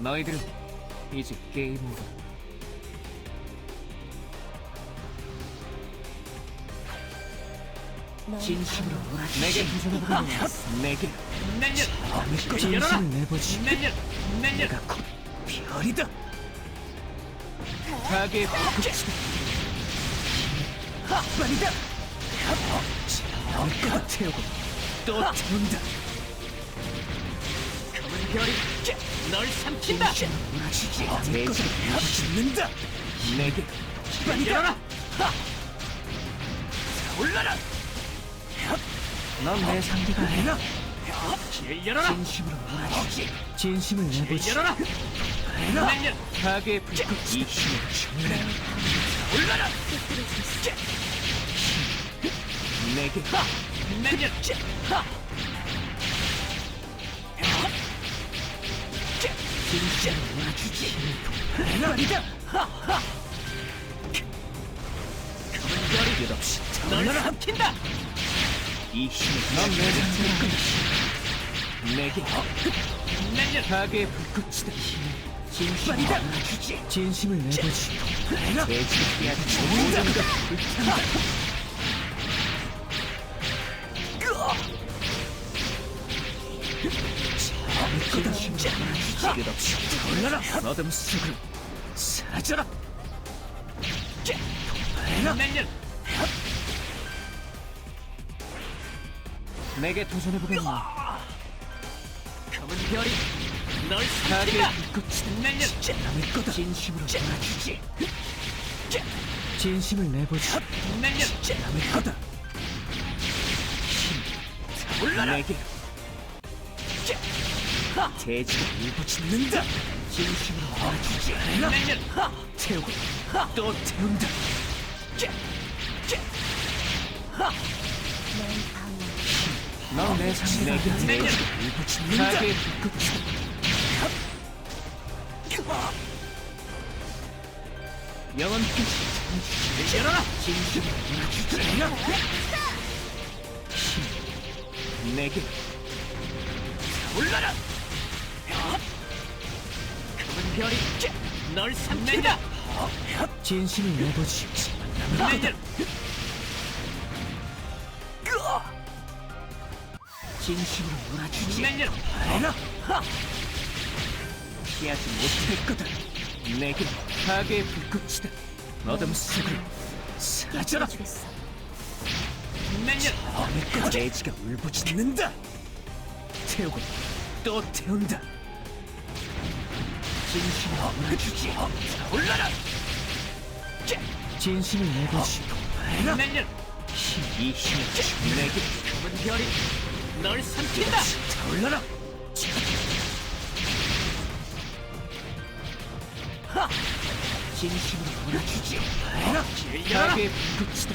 너희들은 이제 게임 오버. 진심으로 내게. 내게 내년 진심을 내보지. 내년 내년 내가 곧 별이다. 가게 불꽃이다. 핫발이다. 엉껏 태우고 또 태운다. 별이 널 삼킨다. 않을 것을 짓는다. 내게 일어나. 올라라. 넌내 상대가 아니라 길 열어라 진심으로 몰아주지. 진심을 길 내보지. 열어라 가게 불꽃 이 힘을 정렬해. 올라라. 내게. 내년 진심을 불꽃이다. 진심을 내보지. 불탄다. 끝없이 속으로 사라져라. 내게 도전해보겠나. 검은 별이 널 삼킨다 불꽃이다. 내년 남의 거다. 진심으로 몰아주지. 진심을 내보지. 내년 남의 거다. 올라라 내게 돼지가 울부짖는다. 진심으로 몰아주지. 내년 태우고 또 태운다. 넌내 상대 내게 불꽃이다. 영원 끝이 열어라 진심으로 몰아주지. 내게 올라라 별이 널 삼킨다 진심을 내보지. 내년 진심으로 몰아주지. 내년 알아? 피하지 못할 거다. 내게 가게 불꽃이다. 어둠 속으로 사라져라. 내년 어느 거 돼지가 울부짖는다. 태우고 또 태운다. 진심으로 몰아주지. 올라라 진심을 내보지. 알아? 내년 이 힘을 내게 검은 별이 널 삼킨다 타올라라. 진심으로? 길 열어라 가게 불꽃이다.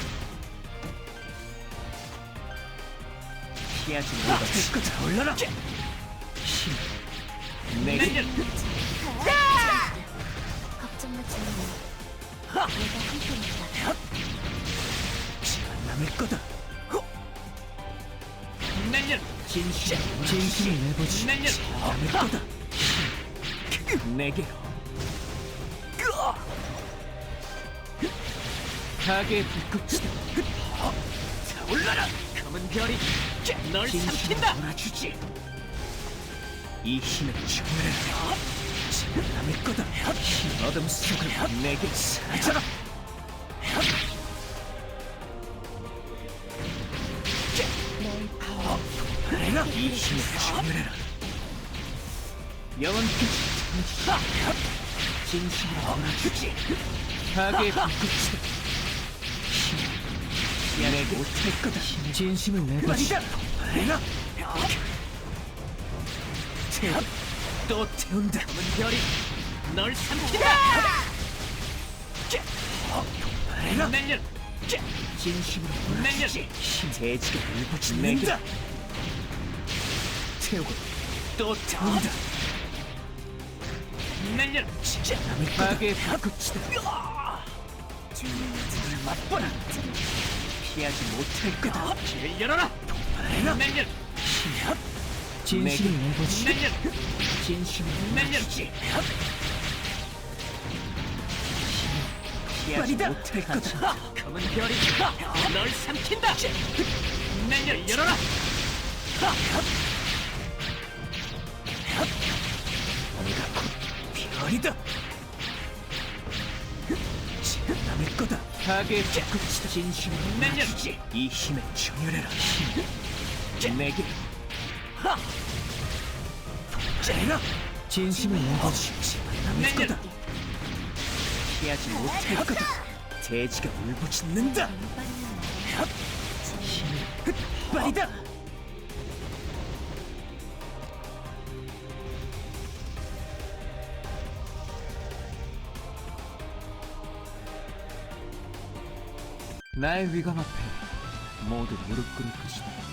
피하지 못할 거다. 올라라. 힘. 내게 내가 함께니까. 시간 남을 거다. 내년 진심, 진심을 내보지. 내년 남을 거다. 내게. 가게 불꽃이다. 올라라 검은 별이 널 삼킨다 몰아주지. 이 힘을. 시간 남을 거다. 힘 어둠 속을 내게 방어. 내가 이 힘을 정렬해라. 영원 진심으로 몰아주지. 가게 불꽃이다. 힘 내게 못할 거다. 진심을 내보지. 내가 태워 또 태운다. 검은 별이 널 삼킨다 내가 내년 진심으로 몰아주지. 힘 돼지가 울부짖는다. 태우고 또 태운다. 내년 남의 가게 불꽃이다. 주인님, 맛보라. 피하지 못할 거다. 길 열어라 내가 내년 내보지. 날려 진심을 날렸지. 말이다. 못할 거다. 검은 별이 널 삼킨다. 날려 열어라. 별이다. 남의 거다. 파괴의 끝이다. 진심을 날렸지. 이 힘에 정렬해라 힘 내게 째라 진심을 남의 날려 거다 피하지 못할 거다 돼지가 울부짖는다. 힘을 빨이다 나의 위강 앞에 모두 무릎 꿇을 것이다